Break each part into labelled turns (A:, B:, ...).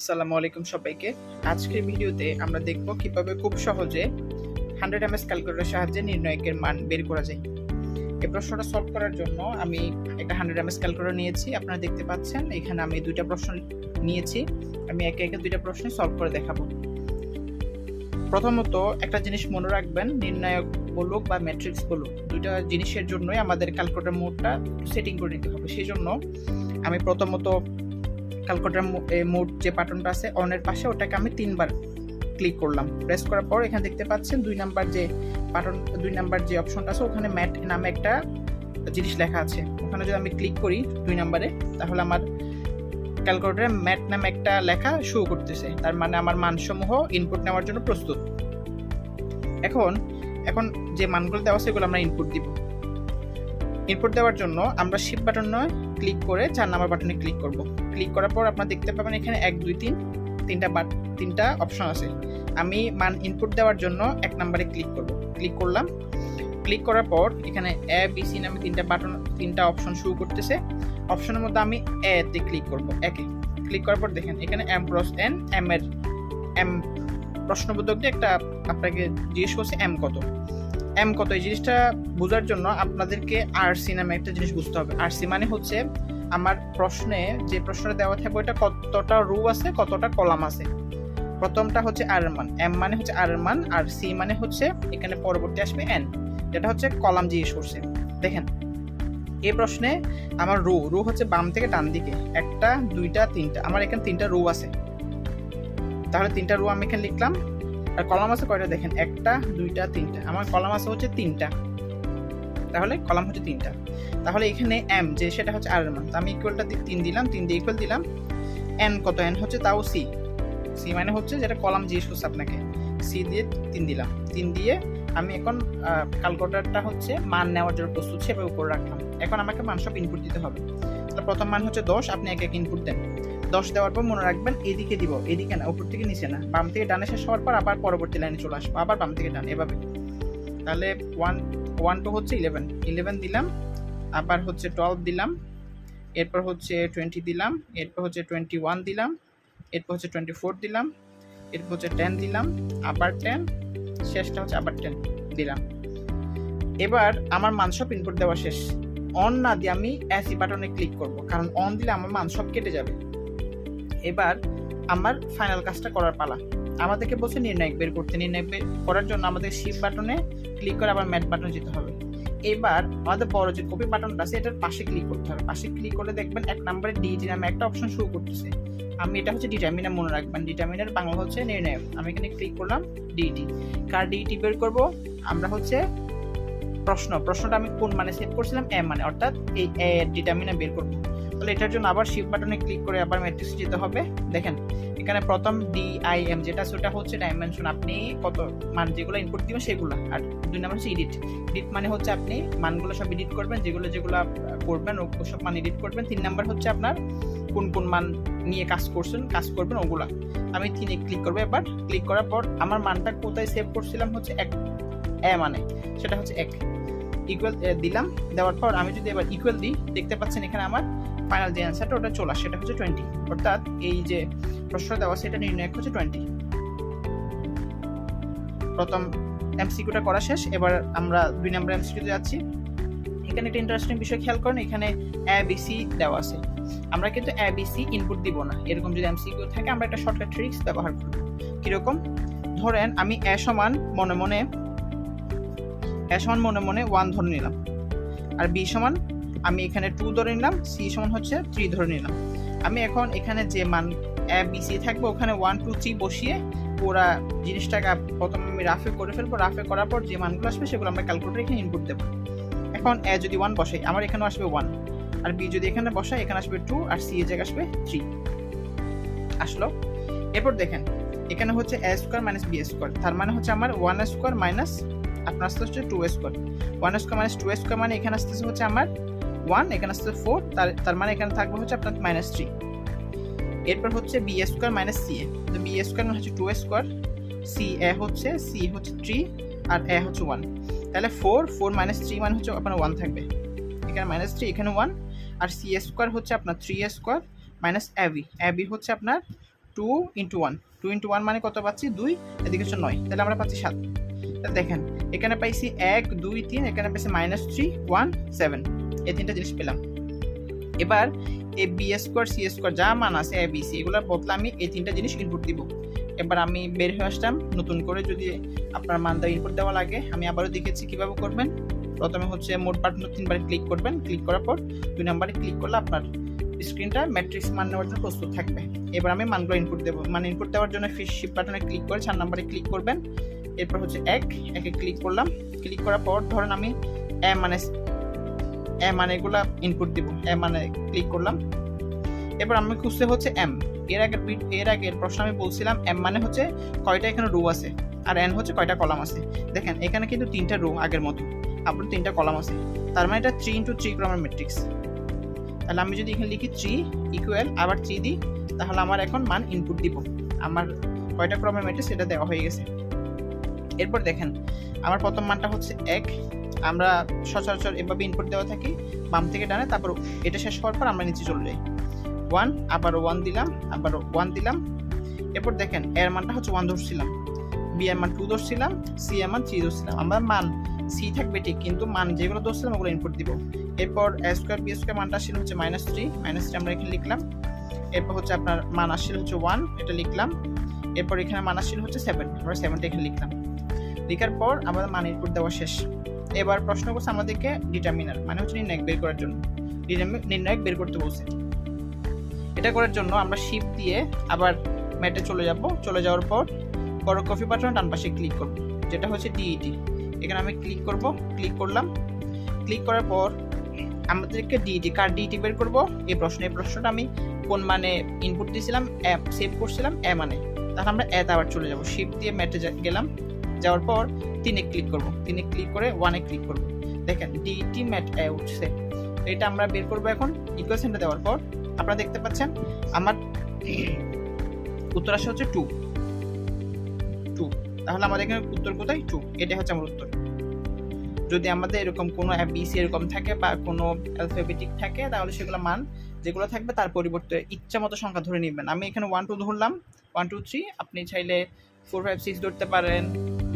A: আসসালামু আলাইকুম সবাইকে। আজকের ভিডিওতে আমরা দেখব কীভাবে খুব সহজে হান্ড্রেড এমএস ক্যালকুলেটরের সাহায্যে নির্ণায়কের মান বের করা যায়। এই প্রশ্নটা সলভ করার জন্য আমি একটা হান্ড্রেড এমএস ক্যালকুলেটর নিয়েছি, আপনারা দেখতে পাচ্ছেন। এখানে আমি দুইটা প্রশ্ন নিয়েছি, আমি একে একে দুইটা প্রশ্ন সলভ করে দেখাবো। প্রথমত, একটা জিনিস মনে রাখবেন, নির্ণায়ক বলুক বা ম্যাট্রিক্স বলুক, দুইটা জিনিসের জন্যই আমাদের ক্যালকুলেটর মোডটা সেটিং করে নিতে হবে। সেই জন্য আমি প্রথমত ক্যালকুলেটর মোড যে বাটনটা আছে অনের পাশে ওটাকে আমি তিনবার ক্লিক করলাম। প্রেস করার পর এখানে দেখতে পাচ্ছেন দুই নাম্বার যে বাটন দুই নাম্বার যে অপশনটা আছে, ওখানে ম্যাট নামে একটা জিনিস লেখা আছে। ওখানে যদি আমি ক্লিক করি দুই নাম্বারে তাহলে আমার ক্যালকুলেটরে ম্যাট নামে একটা লেখা শো করতেছে। তার মানে আমার মানসমূহ ইনপুট নেওয়ার জন্য প্রস্তুত। এখন এখন যে মানগুলো দেওয়া সেগুলো আমরা ইনপুট দিব। ইনপুট দেওয়ার জন্য আমরা শিপ বাটন নয় ক্লিক করে চার নাম্বার বাটনে ক্লিক করব। ক্লিক করার পর আপনারা দেখতে পাবেন এখানে এক, দুই, তিন, তিনটা বাট তিনটা অপশন আছে। আমি মান ইনপুট দেওয়ার জন্য এক নাম্বারে ক্লিক করব। ক্লিক করলাম। ক্লিক করার পর এখানে এ বি সি নামে তিনটা বাটন তিনটা অপশন শুরু করতেছে। অপশনের মধ্যে আমি এ তে ক্লিক করব। একে ক্লিক করার পর দেখেন, এখানে এম ক্রস এন এম এর এম প্রশ্নবোধক দিয়ে একটা আপনাকে জিজ্ঞেস করছে এম কত। এম কত? এই জিনিসটা বোঝার জন্য আপনাদেরকে আর সি নামে একটা জিনিস বুঝতে হবে। আর সি মানে হচ্ছে আমার প্রশ্নে যে প্রশ্নটা দেওয়া থাকবে ওটা কতটা রু আছে, কতটা কলাম আছে। প্রথমটা হচ্ছে আর মান। এম মানে হচ্ছে আর মান, আর সি মানে হচ্ছে এখানে পরবর্তী আসবে এন যেটা হচ্ছে কলাম জিজ্ঞেস করছে দেখেন, এই প্রশ্নে আমার রো রো হচ্ছে বাম থেকে ডান দিকে। একটা, দুইটা, তিনটা। আমার এখানে তিনটা রো আছে। তাহলে তিনটা রো আমি এখানে লিখলাম। আর কলাম আছে কয়টা দেখেন? একটা, দুইটা, তিনটা। আমার কলাম আছে হচ্ছে তিনটা। তাহলে কলাম হচ্ছে তিনটা। তাহলে এখানে এম যে সেটা হচ্ছে আর এর মান। আমি ইকুয়ালটা তিন দিলাম, তিন দিয়ে ইকুয়াল দিলাম। এন কত? এন হচ্ছে তাও সি সি মানে হচ্ছে যেটা কলাম জিজ্ঞেস করছে আপনাকে। সি দিয়ে তিন দিলাম। তিন দিয়ে আমি এখন ক্যালকুলেটারটা হচ্ছে মান নেওয়ার জন্য প্রস্তুত সেভাবে উপরে রাখলাম। এখন আমাকে মান সব ইনপুট দিতে হবে। তো প্রথম মান হচ্ছে দশ, আপনি এক এক ইনপুট দেন। দশ দেওয়ার পর মনে রাখবেন এদিকে দিব, এদিকে না, উপর থেকে নিচে না। বাম থেকে ডানে শেষ হওয়ার পর আবার পরবর্তী লাইনে চলে আসব, আবার বাম থেকে ডান, এভাবে। তাহলে ওয়ান ওয়ান টু হচ্ছে ইলেভেন ইলেভেন দিলাম, আবার হচ্ছে টুয়েলভ দিলাম, এরপর হচ্ছে টোয়েন্টি দিলাম, এরপর হচ্ছে টোয়েন্টি ওয়ান দিলাম, এরপর হচ্ছে টোয়েন্টি ফোর দিলাম, এরপর হচ্ছে টেন দিলাম, আবার টেন শেষটা হচ্ছে আবার টেন দিলাম। এবার আমার মান সব ইনপুট দেওয়া শেষ। অন না দিয়ে আমি এসি বাটনে ক্লিক করব, কারণ অন দিলে আমার মান সব কেটে যাবে। এবার আমার ফাইনাল কাজটা করার পালা। আমাদেরকে বলছে নির্ণায়ক, বের করতে। নির্ণায়ক বের করার জন্য আমাদের শিপ বাটনে ক্লিক করে আবার ম্যাট বাটনে যেতে হবে। এবার আমাদের বড় যে কপি বাটনটা আছে, এটার পাশে ক্লিক করতে হবে। পাশে ক্লিক করলে দেখবেন এক নম্বরে ডিটি নামে একটা অপশন শুরু করতেছে। আমি এটা হচ্ছে ডিটারমিনার মনে রাখবেন। ডিটারমিনার বাংলা হচ্ছে নির্ণায়ক। আমি এখানে ক্লিক করলাম ডিটি কার ডিটি বের করব? আমরা হচ্ছে প্রশ্ন। প্রশ্নটা আমি কোন মানে সেট করছিলাম? এ মানে অর্থাৎ এই ডিটারমিনার বের করব। তাহলে এটার জন্য আবার শিফট বাটনে ক্লিক করে আবার ম্যাট্রিক্স যেতে হবে। দেখেন, এখানে প্রথম ডি আই এম যেটা, সেটা হচ্ছে ডাইমেনশন আপনি কত মান যেগুলো ইনপুট দিবেন, সেগুলো। আর দুই নাম্বার হচ্ছে এডিট এডিট মানে হচ্ছে আপনি মানগুলো সব এডিট করবেন, যেগুলো যেগুলো করবেন সব মান এডিট করবেন। তিন নাম্বার হচ্ছে আপনার কোন কোন মান নিয়ে কাজ করছেন, কাজ করবেন, ওগুলা। আমি তিনে ক্লিক করব এবার। ক্লিক করার পর আমার মানটা কোথায় সেভ করছিলাম হচ্ছে এক, এ মানে সেটা হচ্ছে এক। ইকুয়াল দিলাম। দেওয়ার পর আমি যদি এবার ইকুয়াল দিই, দেখতে পাচ্ছেন এখানে আমার ফাইনাল যে অ্যান্সারটা ওটা চলে আসে, সেটা হচ্ছে টোয়েন্টি অর্থাৎ এই যে প্রশ্ন দেওয়া, সেটা নির্ণয় হচ্ছে টোয়েন্টি প্রথম এমসিকিউটা করা শেষ, এবার আমরা দুই নম্বর এমসিকিউতে যাচ্ছি। এখানে একটা ইন্টারেস্টিং বিষয় খেয়াল করেন, এখানে এ বিসি দেওয়া আছে। আমরা কিন্তু এ বিসি ইনপুট দিব না। এরকম যদি এমসিকিউ থাকে, আমরা একটা শর্টকাট ট্রিক্স ব্যবহার করব। কীরকম? ধরেন আমি এ সমান মনে মনে এ সমান মনে মনে ওয়ান ধরে নিলাম। আর বি সমান আমি এখানে টু ধরে নিলাম সি সমান হচ্ছে থ্রি ধরে নিলাম। আমি এখন এখানে যে মান এ বি সি থাকবে, ওখানে ওয়ান টু থ্রি বসিয়ে পুরা জিনিসটাকে প্রথমে আমি রাফে করে ফেলব। রাফে করার পর যে মানগুলো আসবে, সেগুলো আমরা ক্যালকুলেটার এখানে ইনপুট দেবো। এখন এ যদি ওয়ান বসাই, আমার এখানেও আসবে ওয়ান আর বি যদি এখানে বসাই, এখানে আসবে টু আর সি এর জায়গায় আসবে থ্রি আসলো? এরপর দেখেন, এখানে হচ্ছে A square minus B square তার মানে হচ্ছে আমার ওয়ান স্কোয়ার মাইনাস আপনার আসতে হচ্ছে two square one square minus two square মানে এখানে আসতেছে হচ্ছে আমার ওয়ান এখানে আসছে ফোর তার তার মানে এখানে থাকবে হচ্ছে আপনার মাইনাস থ্রি এরপর হচ্ছে B A square minus C A তো বি এ স্কোয়ার মানে হচ্ছে two A square C A হচ্ছে সি হচ্ছে থ্রি আর এ হচ্ছে ওয়ান তাহলে ফোর ফোর মাইনাস থ্রি মানে হচ্ছে আপনার ওয়ান থাকবে। এখানে মাইনাস থ্রি এখানে ওয়ান আর সি এ স্কোয়ার হচ্ছে আপনার three A square minus AB AB হচ্ছে আপনার two into one two into one মানে কত পাচ্ছি? দুই, এদিকে হচ্ছে নয়। তাহলে আমরা পাচ্ছি সাত। দেখেন, এখানে পাইছি এক, দুই, তিন, এখানে পাইছি মাইনাস থ্রি ওয়ান সেভেন এই তিনটা জিনিস পেলাম। এবার A B square, C square যা মান আছে, এ, বি, সি এগুলোর বদলে আমি এই তিনটা জিনিস ইনপুট দিব। এবার আমি বের হয়ে আসলাম, নতুন করে যদি আপনার মানটা ইনপুট দেওয়া লাগে, আমি আবারও দেখেছি কীভাবে করবেন। প্রথমে হচ্ছে মোট বাটন তিনবার ক্লিক করবেন। ক্লিক করার পর দুই নাম্বারে ক্লিক করলে আপনার স্ক্রিনটা ম্যাট্রিক্স মান নেওয়ার জন্য প্রস্তুত থাকবে। এবার আমি মানগুলো ইনপুট দেবো। মানে ইনপুট দেওয়ার জন্য ফিশ শিপ বাটনে ক্লিক করে চার নাম্বারে ক্লিক করবেন। এরপর হচ্ছে এক, একে ক্লিক করলাম। ক্লিক করার পর ধরেন আমি এ মানে এ মানে এগুলা ইনপুট দিব, এ মানে ক্লিক করলাম। এবার আমি খুঁজতে হচ্ছে এম এর আগের এর আগের প্রশ্ন আমি বলছিলাম এম মানে হচ্ছে কয়টা এখানে রো আছে, আর এন হচ্ছে কয়টা কলাম আছে। দেখেন, এখানে কিন্তু তিনটা রো আগের মতো আপনার তিনটা কলাম আছে। তার মানে এটা থ্রি ইন্টু থ্রি ক্রমের ম্যাট্রিক্স তাহলে আমি যদি এখানে লিখি থ্রি ইকুয়াল আবার থ্রি দিই, তাহলে আমার এখন মান ইনপুট দিব। আমার কয়টা ক্রমের ম্যাট্রিক্স সেটা দেওয়া হয়ে গেছে। এরপর দেখেন, আমার প্রথম মানটা হচ্ছে এক। আমরা সচরাচর এভাবে ইনপুট দেওয়া থাকি, বাম থেকে ডানে, তারপর এটা শেষ হওয়ার পর আমরা নিচে চলে যাই। ওয়ান আবার ওয়ান দিলাম, আবার ওয়ান দিলাম। এরপর দেখেন, এর মানটা হচ্ছে ওয়ান ধরছিলাম। বি এর মান টু ধরছিলাম সি এর মান থ্রি ধরছিলাম। আমরা মান সি থাকবে ঠিক, কিন্তু মান যেগুলো ধরছিলাম ওগুলো ইনপুট দিব। এরপর এ স্কোয়ার বি স্কোয়ার মানটা আসছিল হচ্ছে মাইনাস থ্রি মাইনাস থ্রি আমরা এখানে লিখলাম। এরপর হচ্ছে আপনার মান আসছিল হচ্ছে ওয়ান এটা লিখলাম। এরপর এখানে মান আসছিল হচ্ছে সেভেন আমরা সেভেনটা এখানে লিখলাম। লেখার পর আমাদের মান ইনপুট দেওয়া শেষ। এবার প্রশ্ন করছে আমাদেরকে ডিটারমিনার মানে হচ্ছে নির্ণায়ক বের করার জন্য। নির্ণায়ক বের করতে বলছে। এটা করার জন্য আমরা শিপ দিয়ে আবার ম্যাটে চলে যাব। চলে যাওয়ার পর বড় কফি বাটন ডান পাশে ক্লিক করব। যেটা হচ্ছে ডিইটি এখানে আমি ক্লিক করব ক্লিক করলাম। ক্লিক করার পর আমাদেরকে ডিইটি কার ডিইটি বের করব? এই প্রশ্ন। এই প্রশ্নটা আমি কোন মানে ইনপুট দিয়েছিলাম অ্যাপ সেভ করছিলাম, এ মানে। তাহলে আমরা এত আবার চলে যাব। শিপ দিয়ে ম্যাটে গেলাম। যাওয়ার পর তিনে ক্লিক করব। তিনে ক্লিক করে ওয়ানে ক্লিক করব। দেখেন ডিইটি ম্যাট উঠছে। এটা আমরা বের করব এখন। ইকুয়েশনটা দেওয়ার পর আপনারা দেখতে পাচ্ছেন, আমার উত্তর আসে হচ্ছে টু টু তাহলে আমাদের এখানে উত্তর কোথায়? টু এটা হচ্ছে আমার উত্তর। যদি আমাদের এরকম কোনো বিসি এরকম থাকে বা কোনো অ্যালফাবেটিক থাকে, তাহলে সেগুলো মান যেগুলো থাকবে তার পরিবর্তে ইচ্ছা মতো সংখ্যা ধরে নেবেন। আমি এখানে ওয়ান টু ধরলাম। ওয়ান টু থ্রি আপনি চাইলে ফোর ফাইভ সিক্স ধরতে পারেন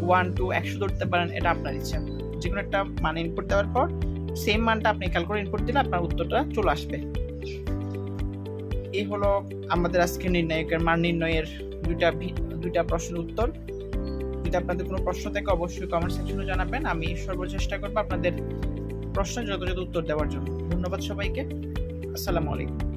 A: ওয়ান টু একশো ধরতে পারেন, এটা আপনার ইচ্ছা। যে কোনো একটা মান ইনপুট দেওয়ার পর সেম মানটা আপনি খেয়াল করে ইনপুট দিলে আপনার উত্তরটা চলে আসবে। এই হলো আমাদের আজকে নির্ণায়কের মান নির্ণয়ের দুইটা দুইটা প্রশ্নের উত্তর। যদি আপনাদের কোনো প্রশ্ন থাকে, অবশ্যই কমেন্ট সেকশনে জানাবেন। আমি সর্বচেষ্টা করব আপনাদের প্রশ্নের যথাযথ উত্তর দেওয়ার জন্য। ধন্যবাদ সবাইকে। আসসালামু আলাইকুম।